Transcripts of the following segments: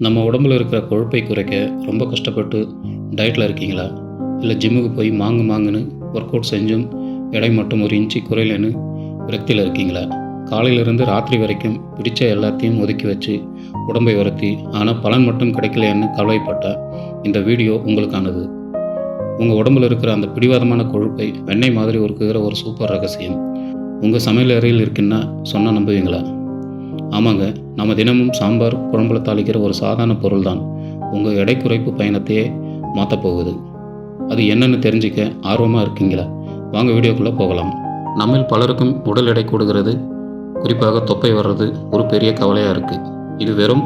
நம்ம உடம்புல இருக்கிற கொழுப்பை குறைக்க ரொம்ப கஷ்டப்பட்டு டயட்டில் இருக்கீங்களா? இல்லை ஜிம்முக்கு போய் மாங்கு மாங்குன்னு ஒர்க் அவுட் செஞ்சும் எடை மட்டும் ஒரு இன்ச்சு குறையலன்னு விரக்தியில் இருக்கீங்களா? காலையிலிருந்து ராத்திரி வரைக்கும் பிடிச்ச எல்லாத்தையும் ஒதுக்கி வச்சு உடம்பை உரத்தி ஆனால் பலன் மட்டும் கிடைக்கலையான்னு கவலைப்பட்டால் இந்த வீடியோ உங்களுக்கானது. உங்கள் உடம்புல இருக்கிற அந்த பிடிவாதமான கொழுப்பை வெண்ணெய் மாதிரி ஒருக்குகிற ஒரு சூப்பர் ரகசியம். உங்கள் சமையல் அறையில் இருக்குன்னா சொன்னால் நம்புவீங்களா? ஆமாங்க நம்ம தினமும் சாம்பார் குழம்புல தாளிக்கிற ஒரு சாதாரண பொருள் தான் உங்கள் எடை குறைப்பு பயணத்தையே மாற்றப் போகுது. அது என்னன்னு தெரிஞ்சுக்க ஆர்வமாக இருக்கீங்களா? வாங்க வீடியோக்குள்ளே போகலாம். நம்மில் பலருக்கும் உடல் எடை கூடுகிறது. குறிப்பாக தொப்பை வர்றது ஒரு பெரிய கவலையாக இருக்குது இது வெறும்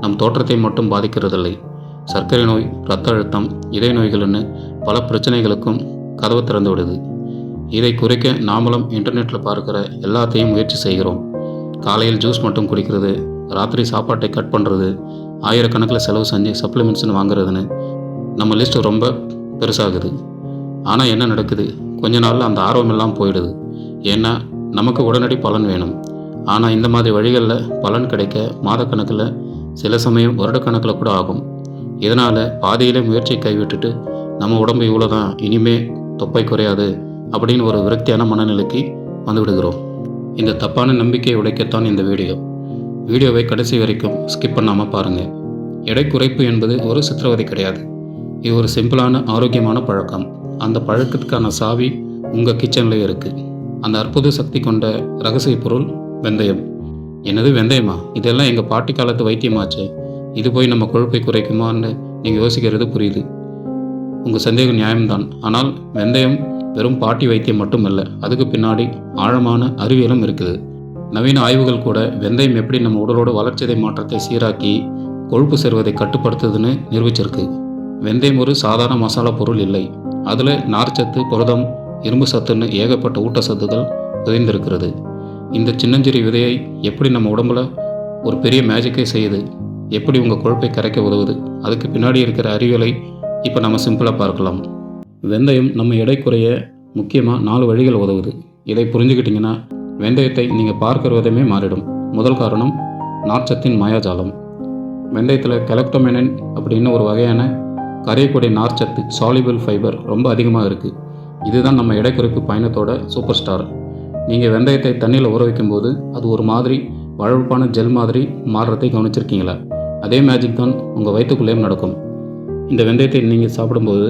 நம் தோற்றத்தை மட்டும் பாதிக்கிறதில்லை. சர்க்கரை நோய் இரத்த அழுத்தம் இதய நோய்கள்னு பல பிரச்சனைகளுக்கும் கதவு திறந்து விடுது இதை குறைக்க நாமளும் இன்டர்நெட்டில் பார்க்குற எல்லாத்தையும் முயற்சி செய்கிறோம். காலையில் ஜூஸ் மட்டும் குடிக்கிறது ராத்திரி சாப்பாட்டை கட் பண்ணுறது ஆயிரக்கணக்கில் செலவு செஞ்சு சப்ளிமெண்ட்ஸ்னு வாங்குறதுன்னு நம்ம லிஸ்ட் ரொம்ப பெருசாகுது. ஆனால் என்ன நடக்குது? கொஞ்ச நாளில் அந்த ஆர்வம் எல்லாம் போயிடுது. ஏன்னா நமக்கு உடனடி பலன் வேணும். ஆனால் இந்த மாதிரி வழிகளில் பலன் கிடைக்க மாதக்கணக்கில் சில சமயம் வருடக்கணக்கில் கூட ஆகும். இதனால் பாதியிலே முயற்சியை கைவிட்டுட்டு நம்ம உடம்பு இவ்வளோ தான் இனிமே தொப்பை குறையாது அப்படின்னு ஒரு விரக்தியான மனநிலைக்கு வந்து விடுகிறோம் இந்த தப்பான நம்பிக்கையை உடைக்கத்தான் இந்த வீடியோ. வீடியோவை கடைசி வரைக்கும் ஸ்கிப் பண்ணாமல் பாருங்கள் எடை குறைப்பு என்பது ஒரு சித்திரவதை கிடையாது. இது ஒரு சிம்பிளான ஆரோக்கியமான பழக்கம். அந்த பழக்கத்துக்கான சாவி உங்கள் கிச்சனில் இருக்குது அந்த அற்புத சக்தி கொண்ட ரகசிய பொருள் வெந்தயம். என்னது வெந்தயமா? இதெல்லாம் எங்கள் பாட்டி காலத்து வைத்தியமாச்சே. இது போய் நம்ம கொழுப்பை குறைக்குமான்னு நீங்கள் யோசிக்கிறது புரியுது. உங்கள் சந்தேகம் நியாயம்தான். ஆனால் வெந்தயம் வெறும் பாட்டி வைத்தியம் மட்டுமல்ல அதுக்கு பின்னாடி ஆழமான அறிவியலும் இருக்குது. நவீன ஆய்வுகள் கூட வெந்தயம் எப்படி நம்ம உடலோட வளர்ச்சிதை மாற்றத்தை சீராக்கி கொழுப்பு சேர்வதை கட்டுப்படுத்துதுன்னு நிரூபிச்சிருக்கு. வெந்தயம் ஒரு சாதாரண மசாலா பொருள் இல்லை. அதில் நார்ச்சத்து புரதம் இரும்பு சத்துன்னு ஏகப்பட்ட ஊட்டச்சத்துக்கள் புதைந்திருக்கிறது இந்த சின்னஞ்சிறு விதையை எப்படி நம்ம உடம்புல ஒரு பெரிய மேஜிக்கை செய்யுது? எப்படி உங்கள் கொழுப்பை கரைக்க உதவுது? அதுக்கு பின்னாடி இருக்கிற அறிவியலை இப்போ நம்ம சிம்பிளாக பார்க்கலாம். வெந்தயம் நம்ம எடை குறைய முக்கியமாக நாலு வழிகள் உதவுது. இதை புரிஞ்சுக்கிட்டிங்கன்னா வெந்தயத்தை நீங்கள் பார்க்குற விதமே மாறிடும். முதல் காரணம் நார்ச்சத்தின் மாயாஜாலம். வெந்தயத்தில் கெலக்டோமெனின் அப்படின்னு ஒரு வகையான கரையக்கூடிய நார்ச்சத்து சாலிபிள் ஃபைபர் ரொம்ப அதிகமாக இருக்குது இதுதான் நம்ம எடை குறைப்பு பயணத்தோட சூப்பர் ஸ்டார் நீங்கள் வெந்தயத்தை தண்ணியில் ஊற வைக்கும்போது அது ஒரு மாதிரி வழப்பான ஜெல் மாதிரி மாறுறதை கவனிச்சிருக்கீங்களா? அதே மேஜிக் தான் உங்கள் வயிற்றுக்குள்ளேயும் நடக்கும். இந்த வெந்தயத்தை நீங்கள் சாப்பிடும்போது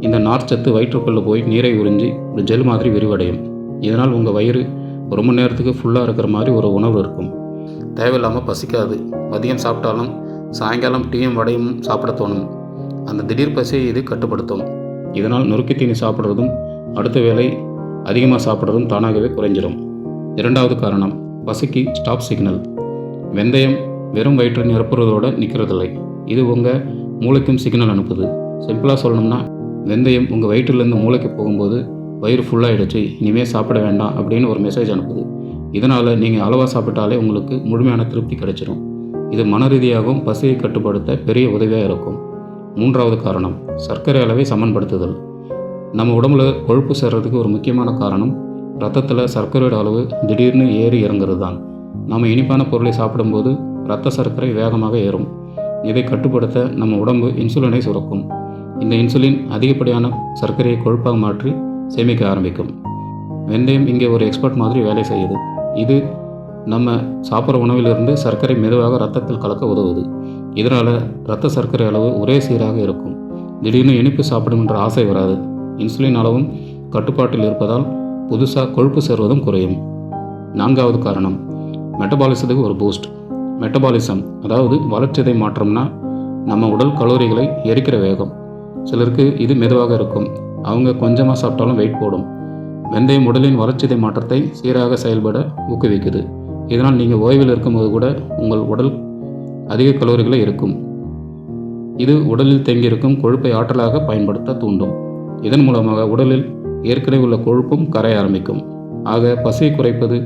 இந்த நார்ச்சத்து வயிற்றுக்குள்ளே போய் நீரை உறிஞ்சி ஒரு ஜெல் மாதிரி விரிவடையும். இதனால் உங்கள் வயிறு ஒரு மணி நேரத்துக்கு ஃபுல்லாக இருக்கிற மாதிரி ஒரு உணவு இருக்கும். தேவையில்லாமல் பசிக்காது. மதியம் சாப்பிட்டாலும் சாயங்காலம் டீயும் வடையும் சாப்பிட தோணும். அந்த திடீர் பசியை இது கட்டுப்படுத்தும். இதனால் நொறுக்கு தீனி சாப்பிட்றதும் அடுத்த வேளை அதிகமாக சாப்பிட்றதும் தானாகவே குறைஞ்சிடும் இரண்டாவது காரணம் பசிக்கு ஸ்டாப் சிக்னல் வெந்தயம் வெறும் வயிற்றை நிரப்புறதோடு நிற்கிறதில்லை இது உங்கள் மூளைக்கும் சிக்னல் அனுப்புது. சிம்பிளாக சொல்லணும்னா வெந்தயம் உங்கள் வயிற்றுலேருந்து மூளைக்கு போகும்போது வயிறு ஃபுல்லாகிடுச்சு இனிமேல் சாப்பிட வேண்டாம் அப்படின்னு ஒரு மெசேஜ் அனுப்புது. இதனால் நீங்கள் அளவாக சாப்பிட்டாலே உங்களுக்கு முழுமையான திருப்தி கிடைச்சிடும் இது மன ரீதியாகவும் பசியை கட்டுப்படுத்த பெரிய உதவியாக இருக்கும். மூன்றாவது காரணம் சர்க்கரை அளவை சமன்படுத்துதல். நம்ம உடம்புல கொழுப்பு சேர்றதுக்கு ஒரு முக்கியமான காரணம் ரத்தத்தில் சர்க்கரையோட அளவு திடீர்னு ஏறி இறங்குறது தான் நம்ம இனிப்பான பொருளை சாப்பிடும்போது ரத்த சர்க்கரை வேகமாக ஏறும். இதை கட்டுப்படுத்த நம்ம உடம்பு இன்சுலினை சுரக்கும். இந்த இன்சுலின் அதிகப்படியான சர்க்கரையை கொழுப்பாக மாற்றி சேமிக்க ஆரம்பிக்கும். வெந்தயம் இங்கே ஒரு எக்ஸ்பர்ட் மாதிரி வேலை செய்யுது. இது நம்ம சாப்பிட்ற உணவிலிருந்து சர்க்கரை மெதுவாக ரத்தத்தில் கலக்க உதவுது. இதனால் இரத்த சர்க்கரை அளவு ஒரே சீராக இருக்கும். திடீர்னு இனிப்பு சாப்பிடுகின்ற ஆசை வராது. இன்சுலின் அளவும் கட்டுப்பாட்டில் இருப்பதால் புதுசாக கொழுப்பு சேர்வதும் குறையும். நான்காவது காரணம் மெட்டபாலிசத்துக்கு ஒரு பூஸ்ட் மெட்டபாலிசம் அதாவது வளர்ச்சிதை மாற்றம்னா நம்ம உடல் கலோரிகளை எரிக்கிற வேகம். சிலருக்கு இது மெதுவாக இருக்கும். அவங்க கொஞ்சமாக சாப்பிட்டாலும் வெயிட் போடும். வெந்தயம் உடலின் வளர்ச்சிதை மாற்றத்தை சீராக செயல்பட ஊக்குவிக்குது. இதனால் நீங்கள் ஓய்வில் இருக்கும்போது கூட உங்கள் உடல் அதிக கலோரிகளை இருக்கும் இது உடலில் தேங்கியிருக்கும் கொழுப்பை ஆற்றலாக பயன்படுத்த தூண்டும். இதன் மூலமாக உடலில் ஏற்கனவே உள்ள கொழுப்பும் கரைய ஆரம்பிக்கும். ஆக பசியை குறைப்பது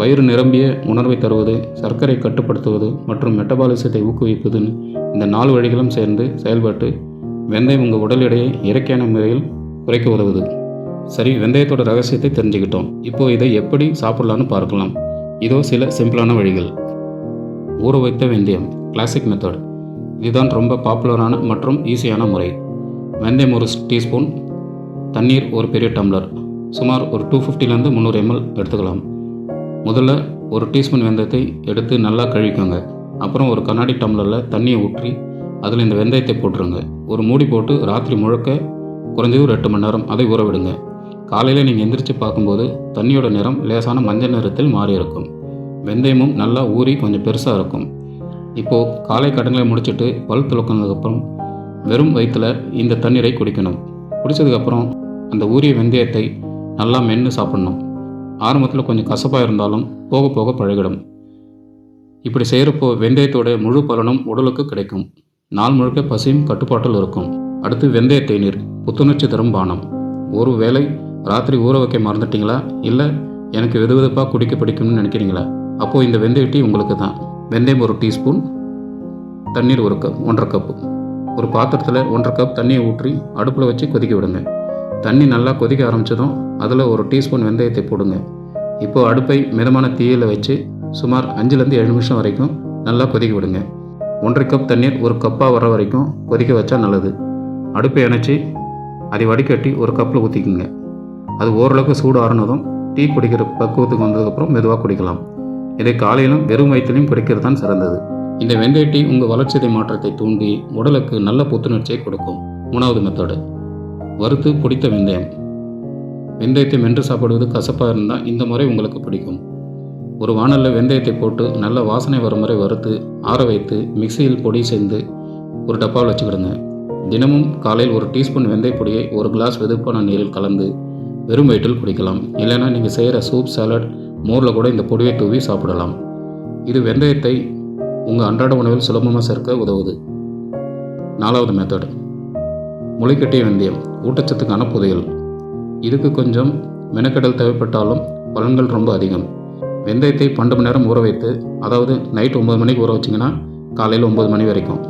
வயிறு நிரம்பிய உணர்வை தருவது சர்க்கரை கட்டுப்படுத்துவது மற்றும் மெட்டபாலிசத்தை ஊக்குவிப்பதுன்னு இந்த நாலு வழிகளும் சேர்ந்து செயல்பட்டு வெந்தயம் உங்கள் உடல் எடையை இயற்கையான முறையில் குறைக்க உதவுது. சரி வெந்தயத்தோட ரகசியத்தை தெரிஞ்சுக்கிட்டோம். இப்போ இதை எப்படி சாப்பிடலான்னு பார்க்கலாம். இதோ சில சிம்பிளான வழிகள். ஊற வைத்த வெந்தயம் கிளாசிக் மெத்தட் இதுதான் ரொம்ப பாப்புலரான மற்றும் ஈஸியான முறை. வெந்தயம் ஒரு டீஸ்பூன் தண்ணீர் ஒரு பெரிய டம்ளர் சுமார் ஒரு டூ ஃபிஃப்டிலேருந்து முந்நூறு எம்எல் எடுத்துக்கலாம். முதல்ல ஒரு டீஸ்பூன் வெந்தயத்தை எடுத்து நல்லா கழுவிக்கோங்க. அப்புறம் ஒரு கண்ணாடி டம்ளரில் தண்ணியை ஊற்றி அதில் இந்த வெந்தயத்தை போட்டுருங்க. ஒரு மூடி போட்டு ராத்திரி முழுக்க குறைஞ்சது ஒரு எட்டு மணி நேரம் அதை ஊற விடுங்க. காலையில் நீங்கள் எந்திரிச்சு பார்க்கும்போது தண்ணியோட நிறம் லேசான மஞ்சள் நிறத்தில் மாறி இருக்கும். வெந்தயமும் நல்லா ஊறி கொஞ்சம் பெருசாக இருக்கும். இப்போது காலை கடன்களை முடிச்சுட்டு பல் துளக்கினதுக்கப்புறம் வெறும் வயிற்றில் இந்த தண்ணீரை குடிக்கணும். குடித்ததுக்கப்புறம் அந்த ஊறிய வெந்தயத்தை நல்லா மென்று சாப்பிடணும். ஆரம்பத்தில் கொஞ்சம் கசப்பாக இருந்தாலும் போக போக பழகிடும். இப்படி செய்கிறப்போ வெந்தயத்தோட முழு பலனும் உடலுக்கு கிடைக்கும். நாள் முழுக்க பசியும் கட்டுப்பாட்டில் இருக்கும். அடுத்து வெந்தய தேநீர் புத்துணர்ச்சி தரும் பானம். ஒரு வேளை ராத்திரி ஊற வைக்க மறந்துட்டீங்களா? இல்லை எனக்கு வெது வெதுப்பாக குடிக்க பிடிக்கும்னு நினைக்கிறீங்களா? அப்போது இந்த வெந்தய டீ உங்களுக்கு தான். வெந்தயம் ஒரு டீஸ்பூன் தண்ணீர் ஒரு கப் ஒன்றரை கப்பு ஒரு பாத்திரத்தில் ஒன்றரை கப் தண்ணியை ஊற்றி அடுப்பில் வச்சு கொதிக்க விடுங்க. தண்ணி நல்லா கொதிக்க ஆரம்பித்ததும் அதில் ஒரு டீஸ்பூன் வெந்தயத்தை போடுங்க. இப்போது அடுப்பை மிதமான தீயில் வச்சு சுமார் அஞ்சுலேருந்து ஏழு நிமிஷம் வரைக்கும் நல்லா கொதிக்க விடுங்க. ஒன்றரை கப் தண்ணீர் ஒரு கப்பாக வர வரைக்கும் கொதிக்க வச்சா நல்லது. அடுப்பை அணைச்சி அதை வடிகட்டி ஒரு கப்பில் ஊற்றிக்குங்க அது ஓரளவுக்கு சூடு ஆறுனதும் டீ குடிக்கிற பக்குவத்துக்கு வந்ததுக்கப்புறம் மெதுவாக குடிக்கலாம். இதை காலையிலும் வெறும் வயிற்றிலையும் குடிக்கிறது தான் சிறந்தது. இந்த வெந்தய டீ உங்கள் வளர்ச்சிதை மாற்றத்தை தூண்டி உடலுக்கு நல்ல புத்துணர்ச்சியை கொடுக்கும். மூணாவது மெத்தடு வறுத்து பிடித்த வெந்தயம். வெந்தயத்தை மென்று சாப்பிடுவது கசப்பாக இருந்தால் இந்த முறை உங்களுக்கு பிடிக்கும். ஒரு வானலில் வெந்தயத்தை போட்டு நல்ல வாசனை வரும் முறை வறுத்து ஆற வைத்து மிக்சியில் பொடி சேர்ந்து ஒரு டப்பாவில் வச்சுக்கிடுங்க. தினமும் காலையில் ஒரு டீஸ்பூன் வெந்தய பொடியை ஒரு கிளாஸ் வெதுப்பான நீரில் கலந்து வெறும் வயிற்றில் குடிக்கலாம். இல்லைன்னா நீங்கள் செய்கிற சூப் சாலட் மோரில் கூட இந்த பொடியை தூவி சாப்பிடலாம். இது வெந்தயத்தை உங்கள் அன்றாட உணவில் சுலபமாக சேர்க்க உதவுது. நாலாவது மெத்தட் முளைக்கட்டிய வெந்தயம் ஊட்டச்சத்துக்கான புதையல். இதுக்கு கொஞ்சம் மெனக்கெடல் தேவைப்பட்டாலும் பலன்கள் ரொம்ப அதிகம். வெந்தயத்தை பன்னெண்டு மணி நேரம் ஊற வைத்து அதாவது நைட் ஒம்பது மணிக்கு ஊற வச்சிங்கன்னா காலையில் ஒம்பது மணி வரைக்கும்.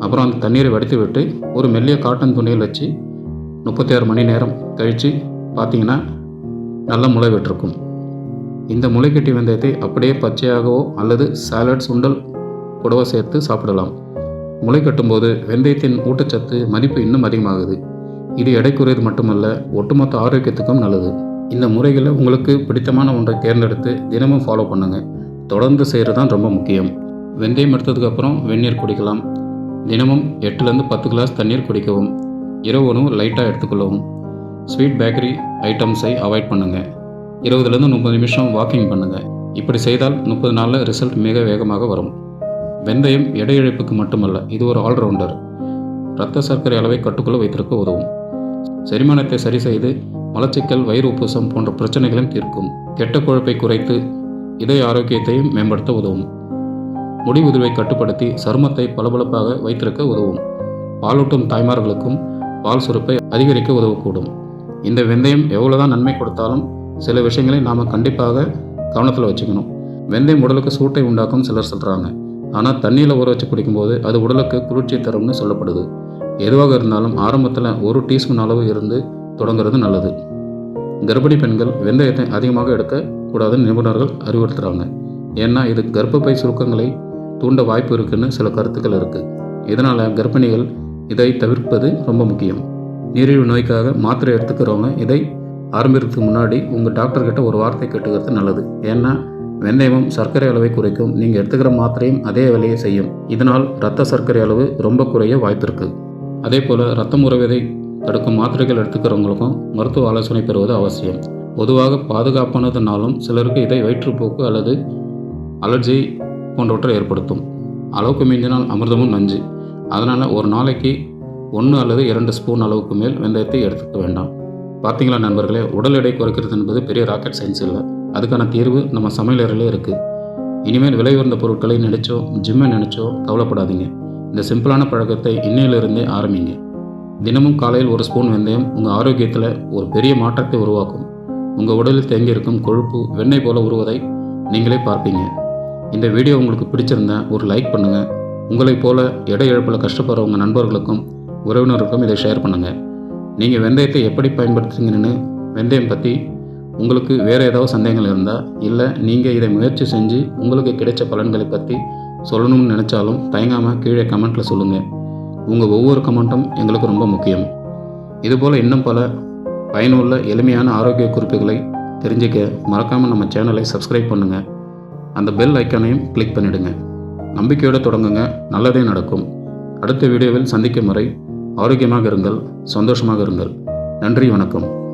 அப்புறம் அந்த தண்ணீரை வடித்து விட்டு ஒரு மெல்லிய காட்டன் துணியில் வச்சு முப்பத்தி ஆறு மணி நேரம் கழித்து பார்த்தீங்கன்னா நல்ல முளை விட்டிருக்கும். இந்த முளைக்கட்டி வெந்தயத்தை அப்படியே பச்சையாகவோ அல்லது சாலட் சுண்டல் கூடவோ சேர்த்து சாப்பிடலாம். முளை கட்டும்போது வெந்தயத்தின் ஊட்டச்சத்து மதிப்பு இன்னும் அதிகமாகுது. இது எடை குறையது மட்டுமல்ல ஒட்டுமொத்த ஆரோக்கியத்துக்கும் நல்லது. இந்த முறைகளை உங்களுக்கு பிடித்தமான ஒன்றை தேர்ந்தெடுத்து தினமும் ஃபாலோ பண்ணுங்கள் தொடர்ந்து செய்கிறது தான் ரொம்ப முக்கியம். வெந்தயம் எடுத்ததுக்கப்புறம் வெந்நீர் குடிக்கலாம். தினமும் எட்டுலேருந்து பத்து கிளாஸ் தண்ணீர் குடிக்கவும். இரவு உணவு லைட்டாக எடுத்துக்கொள்ளவும். ஸ்வீட் பேக்கரி ஐட்டம்ஸை அவாய்ட் பண்ணுங்கள் இருபதுலேருந்து முப்பது நிமிஷம் வாக்கிங் பண்ணுங்கள் இப்படி செய்தால் முப்பது நாளில் ரிசல்ட் மிக வேகமாக வரும். வெந்தயம் எடை இழப்புக்கு மட்டுமல்ல இது ஒரு ஆல்ரவுண்டர் இரத்த சர்க்கரை அளவை கட்டுக்குள்ளே வைத்திருக்க உதவும். செரிமானத்தை சரி செய்து மலச்சிக்கல் வயிறு உப்புசம் போன்ற பிரச்சனைகளையும் தீர்க்கும். கெட்ட கொழுப்பை குறைத்து இதய ஆரோக்கியத்தையும் மேம்படுத்த உதவும். முடி உதிர்வை கட்டுப்படுத்தி சருமத்தை பளபளப்பாக வைத்திருக்க உதவும். பாலூட்டும் தாய்மார்களுக்கும் பால் சுரப்பை அதிகரிக்க உதவக்கூடும். இந்த வெந்தயம் எவ்வளோதான் நன்மை கொடுத்தாலும் சில விஷயங்களை நாம் கண்டிப்பாக கவனத்தில் வச்சுக்கணும். வெந்தயம் உடலுக்கு சூட்டை உண்டாக்கும் சிலர் சொல்கிறாங்க ஆனால் தண்ணியில் ஊற வச்சு குடிக்கும்போது அது உடலுக்கு குளிர்ச்சி தரும்னு சொல்லப்படுது. எதுவாக இருந்தாலும் ஆரம்பத்தில் ஒரு டீஸ்பூன் அளவு இருந்து தொடங்குறது நல்லது. கர்ப்பிணி பெண்கள் வெந்தயத்தை அதிகமாக எடுக்கக்கூடாதுன்னு நிபுணர்கள் அறிவுறுத்துகிறாங்க ஏன்னா இது கர்ப்பப்பை சுருக்கங்களை தூண்ட வாய்ப்பு இருக்குன்னு சில கருத்துக்கள் இருக்குது இதனால் கர்ப்பிணிகள் இதை தவிர்ப்பது ரொம்ப முக்கியம். நீரிழிவு நோய்க்காக மாத்திரை எடுத்துக்கிறவங்க இதை ஆரம்பிக்கிறதுக்கு முன்னாடி உங்கள் டாக்டர்கிட்ட ஒரு வார்த்தை கேட்டுக்கிறது நல்லது. ஏன்னா வெந்தயமும் சர்க்கரை அளவை குறைக்கும். நீங்கள் எடுத்துக்கிற மாத்திரையும் அதே வேலையை செய்யும். இதனால் இரத்த சர்க்கரை அளவு ரொம்ப குறைய வாய்ப்பு இருக்குது அதே போல் ரத்தம் உறவதை தடுக்கும் மாத்திரைகள் எடுத்துக்கிறவங்களுக்கும் மருத்துவ ஆலோசனை பெறுவது அவசியம். பொதுவாக பாதுகாப்பானதுனாலும் சிலருக்கு இதை வயிற்றுப்போக்கு அல்லது அலர்ஜி போன்றவற்றை ஏற்படுத்தும். அளவுக்கு மிஞ்சினால் அமிர்தமும் நஞ்சு. அதனால் ஒரு நாளைக்கு ஒன்று அல்லது இரண்டு ஸ்பூன் அளவுக்கு மேல் வெந்தயத்தை எடுத்துக்க வேண்டாம். பார்த்தீங்களா நண்பர்களே உடல் எடை குறைக்கிறது என்பது பெரிய ராக்கெட் சயின்ஸ் இல்லை. அதுக்கான தீர்வு நம்ம சமையலறையிலே இருக்குது இனிமேல் விலை உயர்ந்த பொருட்களை நினைச்சோ ஜிம்மை நினைச்சோ கவலைப்படாதீங்க. இந்த சிம்பிளான பழக்கத்தை இன்னையிலிருந்தே ஆரம்பிங்க. தினமும் காலையில் ஒரு ஸ்பூன் வெந்தயம் உங்கள் ஆரோக்கியத்தில் ஒரு பெரிய மாற்றத்தை உருவாக்கும். உங்கள் உடலில் தேங்கியிருக்கும் கொழுப்பு வெண்ணெய் போல உருவதை நீங்களே பார்ப்பீங்க. இந்த வீடியோ உங்களுக்கு பிடிச்சிருந்தா ஒரு லைக் பண்ணுங்கள் உங்களைப் போல எடை இழப்பில் கஷ்டப்படுற உங்கள் நண்பர்களுக்கும் உறவினருக்கும் இதை ஷேர் பண்ணுங்கள் நீங்கள் வெந்தயத்தை எப்படி பயன்படுத்துகிறீங்கன்னு வெந்தயம் பற்றி உங்களுக்கு வேறு ஏதாவது சந்தேகங்கள் இருந்தால் இல்லை நீங்கள் இதை முயற்சி செஞ்சு உங்களுக்கு கிடைச்ச பலன்களை பற்றி சொல்லணும்னு நினச்சாலும் தயங்காமல் கீழே கமெண்ட்டில் சொல்லுங்கள் உங்கள் ஒவ்வொரு கமெண்ட்டும் எங்களுக்கு ரொம்ப முக்கியம். இதுபோல் இன்னும் பல பயனுள்ள எளிமையான ஆரோக்கிய குறிப்புகளை தெரிஞ்சுக்க மறக்காமல் நம்ம சேனலை சப்ஸ்கிரைப் பண்ணுங்கள் அந்த பெல் ஐக்கானையும் கிளிக் பண்ணிவிடுங்க நம்பிக்கையோடு தொடங்குங்க. நல்லதே நடக்கும். அடுத்த வீடியோவில் சந்திக்கும் வரை ஆரோக்கியமாக இருங்கள் சந்தோஷமாக இருங்கள். நன்றி வணக்கம்.